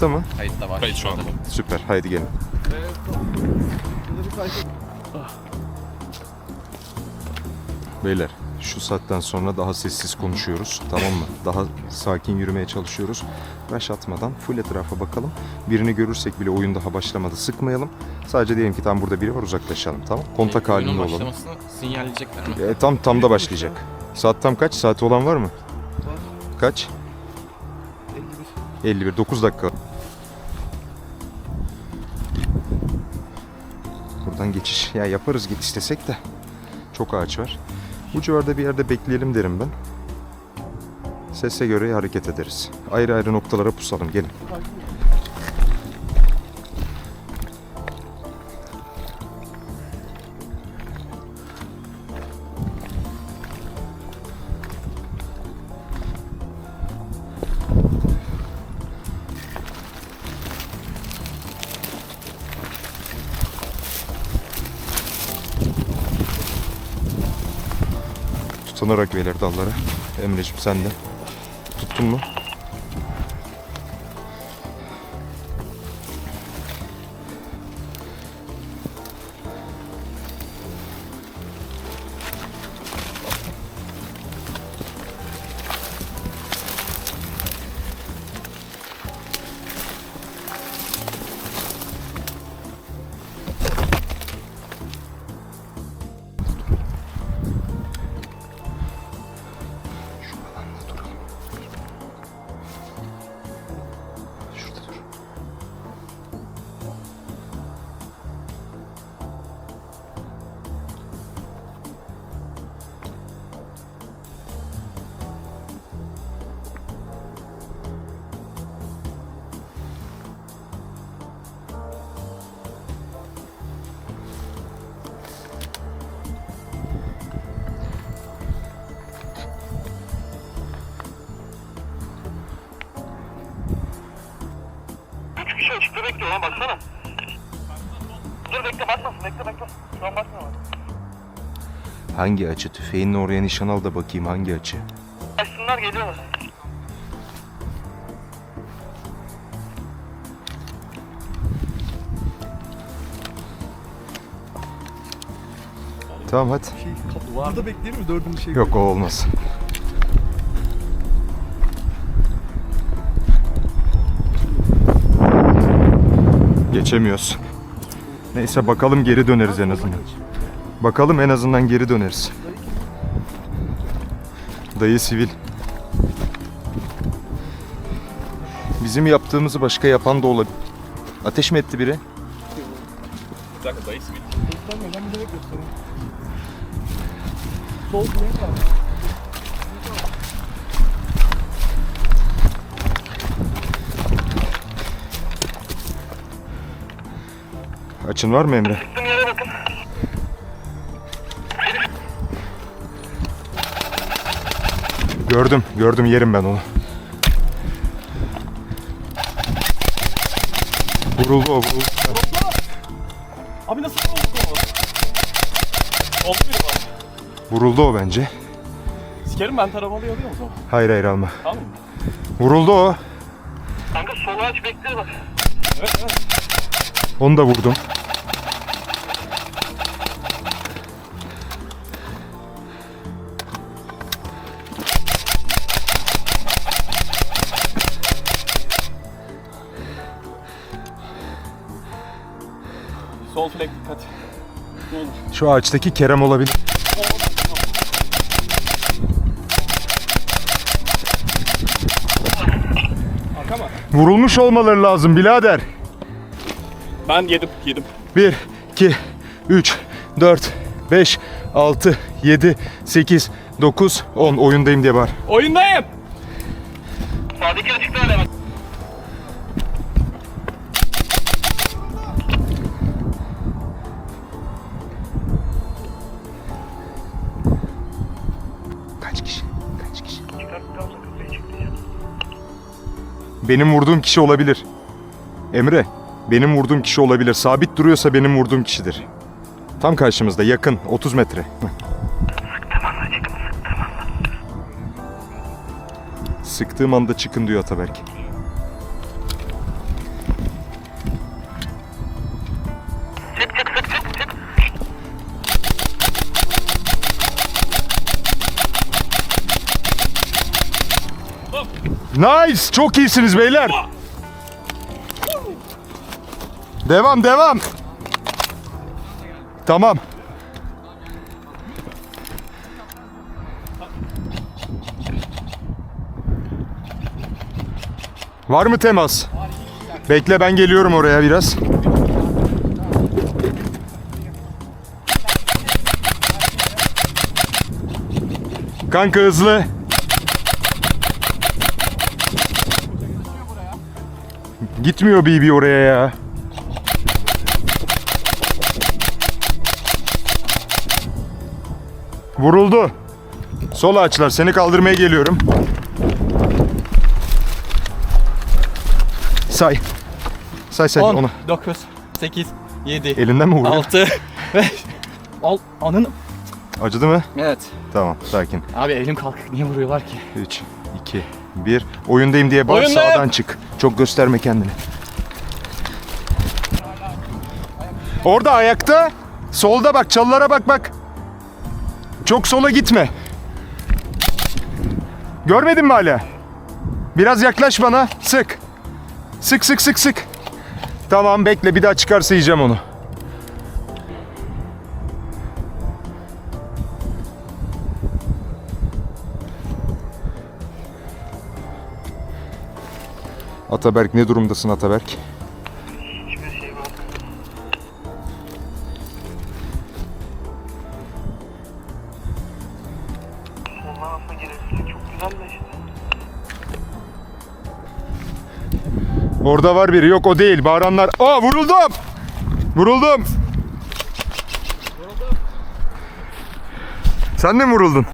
Kayıtta mı? Kayıt da var. Kayıt şu anda. Süper. Haydi gelin. Beyler şu saatten sonra daha sessiz konuşuyoruz. Tamam mı? Daha sakin yürümeye çalışıyoruz. Rush atmadan full etrafa bakalım. Birini görürsek bile oyun daha başlamadı. Sıkmayalım. Sadece diyelim ki tam burada biri var uzaklaşalım. Tamam? Kontak Oyunun halinde olalım. başlamasını sinyalleyecekler mi? E, tam tam da başlayacak. Saat tam kaç? Saati olan var mı? Kaç? 51. 51. 9 dakika. Buradan geçiş. Ya yaparız git istesek de. Çok ağaç var. Bu civarda bir yerde bekleyelim derim ben. Sese göre hareket ederiz. Ayrı ayrı noktalara pusalım. Gelin. Tutunarak beyler dallara. Emre'cim sen de. Tuttun mu? Kişi açıkta bekliyor lan baksana. Dur bekle bakmasın bekle bekle. Şu an bakmıyor bak. Hangi açı? Tüfeğinle oraya nişan al da bakayım hangi açı? Açsınlar geliyorlar. Tamam hadi. Şey, Burada bekleyelim mi dördüncü şey? Yok o olmaz. Geçemiyoruz. Neyse bakalım geri döneriz en azından. Bakalım en azından geri döneriz. Dayı sivil. Bizim yaptığımızı başka yapan da olabilir. Ateş mi etti biri? Bir dakika dayı sivil. Sol kuleye Açın var mı Emre? Çıktığım yere bakın. Gördüm, gördüm yerim ben onu. Vuruldu o, vuruldu. Abi nasıl oldu o? Oldu biri var. Vuruldu o bence. Sikerim ben taramalıyı alıyorum o zaman. Hayır hayır alma. Tamam mı? Vuruldu o. Kanka sola aç bekle bak. Evet evet. Onu da vurdum. Sol flank dikkat. Ne olur. Şu ağaçtaki Kerem olabilir. Arka mı? Vurulmuş olmaları lazım birader. Ben yedim yedim. 1, 2, 3, 4, 5, 6, 7, 8, 9, 10. Oyundayım diye var. Oyundayım. Sağdaki açıkta hala Benim vurduğum kişi olabilir. Emre, benim vurduğum kişi olabilir. Sabit duruyorsa benim vurduğum kişidir. Tam karşımızda, yakın, 30 metre. Sıktığım anda çıkın diyor Ataberk. Nice! Çok iyisiniz beyler. Devam devam. Tamam. Var mı temas? Bekle ben geliyorum oraya biraz. Kanka hızlı. Gitmiyor BB oraya ya. Vuruldu. Sol açlar seni kaldırmaya geliyorum. Say. Say say 10, onu. 9, 8, 7, Elinden mi vurdun? 6, 5. Al, ananı. Acıdı mı? Evet. Tamam sakin. Abi elim kalkık niye vuruyorlar ki? 3, 2, 1. Oyundayım diye bağır Oyundayım. sağdan çık. Çok gösterme kendini. Orada ayakta. Solda bak çalılara bak bak. Çok sola gitme. Görmedin mi hala? Biraz yaklaş bana. Sık. Sık sık sık sık. Tamam bekle bir daha çıkarsa yiyeceğim onu. Ataberk ne durumdasın Ataberk? Orada var biri. Yok o değil. Bağıranlar. Aa vuruldum. Vuruldum. Sen de mi vuruldun?